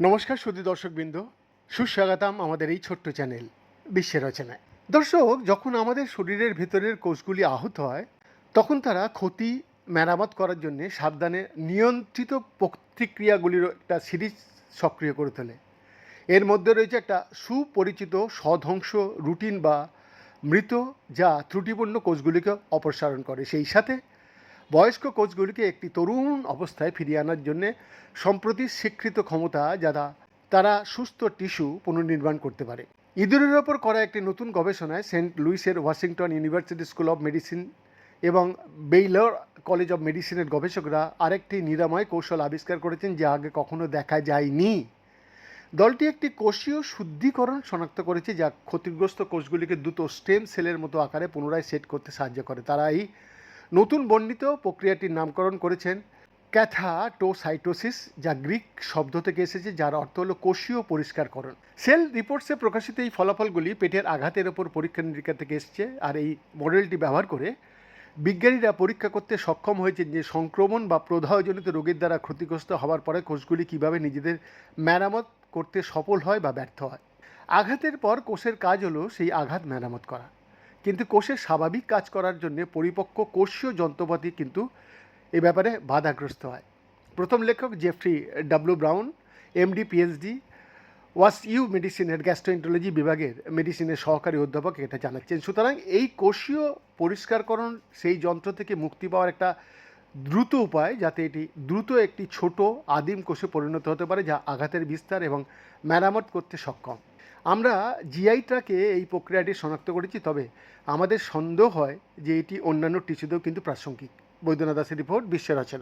নমস্কার সুদী দর্শকবৃন্দ, সুস্বাগতম আমাদের এই ছোট্ট চ্যানেল, বিশ্বের রচনায়। দর্শক, যখন আমাদের শরীরের ভেতরের কোষগুলি আহত হয়, তখন তারা ক্ষতি, মেরামত করার জন্য সাবধানে নিয়ন্ত্রিত প্রতিক্রিয়াগুলির একটা সিরিজ সক্রিয় করে তোলে। এর মধ্যে রয়েছে একটা সুপরিচিত স্বধ্বংস রুটিন বা মৃত যা ত্রুটিপূর্ণ কোষগুলিকে অপসারণ করে। সেই সাথে বয়স্ক কোচগুলিকে একটি তরুণ অবস্থায় ফিরিয়ে আনার জন্য সম্প্রতি স্বীকৃত ক্ষমতা যারা, তারা সুস্থ টিস্যু পুনর্নির্মাণ করতে পারে। ইঁদুরের ওপর করা একটি নতুন গবেষণায় Saint লুইসের Washington University School of Medicine এবং বেইলর কলেজ অফ মেডিসিনের গবেষকরা আরেকটি নিরাময় কৌশল আবিষ্কার করেছেন যা আগে কখনো দেখা যায়নি। দলটি একটি কোষীয় শুদ্ধিকরণ শনাক্ত করেছে যা ক্ষতিগ্রস্ত কোষগুলিকে দ্রুত স্টেম সেলের মতো আকারে পুনরায় সেট করতে সাহায্য করে। তারা এই নতুন বর্ণিত প্রক্রিয়াটির নামকরণ করেছেন ক্যাথাটোসাইটোসিস, যা গ্রিক শব্দ থেকে এসেছে, যার অর্থ হলো কোষীয় পরিষ্কারকরণ। সেল রিপোর্টসে প্রকাশিত এই ফলাফলগুলি পেটের আঘাতের ওপর পরীক্ষা নিরীক্ষা থেকে এসেছে, আর এই মডেলটি ব্যবহার করে বিজ্ঞানীরা পরীক্ষা করতে সক্ষম হয়েছে যে সংক্রমণ বা প্রদাহজনিত রোগের দ্বারা ক্ষতিগ্রস্ত হওয়ার পরে কোষগুলি কীভাবে নিজেদের মেরামত করতে সফল হয় বা ব্যর্থ হয়। আঘাতের পর কোষের কাজ হলো সেই আঘাত মেরামত করা। কিন্তু কোষের স্বাভাবিক কাজ করার জন্য পরিপক্ক কোষীয় যন্ত্রপাতি কিন্তু এ ব্যাপারে বাধাগ্রস্ত হয়। প্রথম লেখক Jeffrey W Brown, MD, PhD, Wash U মেডিসিনের গ্যাস্ট্রোএন্টোলজি বিভাগের মেডিসিনের সহকারী অধ্যাপক এটা জানাচ্ছেন। সুতরাং এই কোষীয় পরিষ্কারকরণ সেই যন্ত্র থেকে মুক্তি পাওয়ার একটা দ্রুত উপায় যাতে এটি দ্রুত একটি ছোট আদিম কোষে পরিণত হতে পারে যা আঘাতের বিস্তার এবং মেরামত করতে সক্ষম। আমরা জিআই ট্রাকে এই প্রক্রিয়াটি শনাক্ত করেছি, তবে আমাদের সন্দেহ হয় যে এটি অন্যান্য টিস্যুতেও কিন্তু প্রাসঙ্গিক। বৈদ্যনাথ দাসের রিপোর্ট, বিশ্বের রচনা